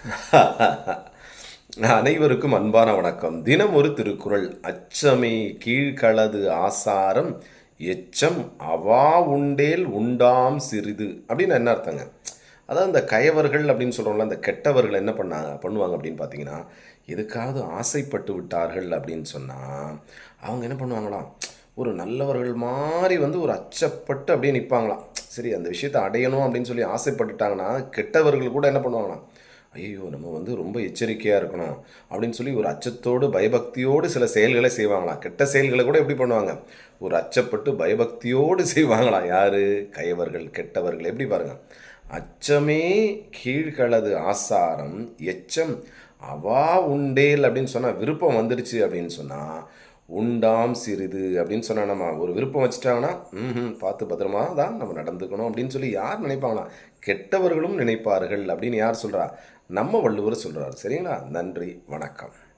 அனைவருக்கும் அன்பான வணக்கம். தினம் ஒரு திருக்குறள். அச்சமே கீழ்களது ஆசாரம் எச்சம் அவா உண்டேல் உண்டாம் சிறிது அப்படின்னு என்ன அர்த்தங்க? அதாவது இந்த கயவர்கள் அப்படின்னு சொல்கிறோம்ல அந்த கெட்டவர்கள் என்ன பண்ணாங்க பண்ணுவாங்க அப்படின்னு பார்த்தீங்கன்னா எதுக்காவது ஆசைப்பட்டு விட்டார்கள் அப்படின்னு சொன்னால் அவங்க என்ன பண்ணுவாங்களாம்? ஒரு நல்லவர்கள் மாதிரி வந்து ஒரு அச்சப்பட்டு அப்படியே நிற்பாங்களாம் சரி அந்த விஷயத்தை அடையணும் அப்படின்னு சொல்லி ஆசைப்பட்டுட்டாங்கன்னா கெட்டவர்கள் கூட என்ன பண்ணுவாங்களாம்? ஐயோ நம்ம வந்து ரொம்ப எச்சரிக்கையாக இருக்கணும் அப்படின்னு சொல்லி ஒரு அச்சத்தோடு பயபக்தியோடு சில செயல்களை செய்வாங்களாம். கெட்ட செயல்களை கூட எப்படி பண்ணுவாங்க? ஒரு அச்சப்பட்டு பயபக்தியோடு செய்வாங்களாம். யார்? கயவர்கள் கெட்டவர்கள். எப்படி பாருங்க? அச்சமே கீழ்களது ஆசாரம் எச்சம் அவா உண்டேல் அப்படின்னு சொன்னால் விருப்பம் வந்துடுச்சு அப்படின்னு சொன்னால் உண்டாம் சிறிது அப்படின்னு சொன்னா நம்ம ஒரு விருப்பம் வச்சுட்டாங்கன்னா ம் பார்த்து பத்திரமா தான் நம்ம நடந்துக்கணும் அப்படின்னு சொல்லி யார் நினைப்பாங்கன்னா கெட்டவர்களும் நினைப்பார்கள் அப்படின்னு யார் சொல்கிறா நம்ம வள்ளுவர் சொல்கிறார் சரிங்களா? நன்றி வணக்கம்.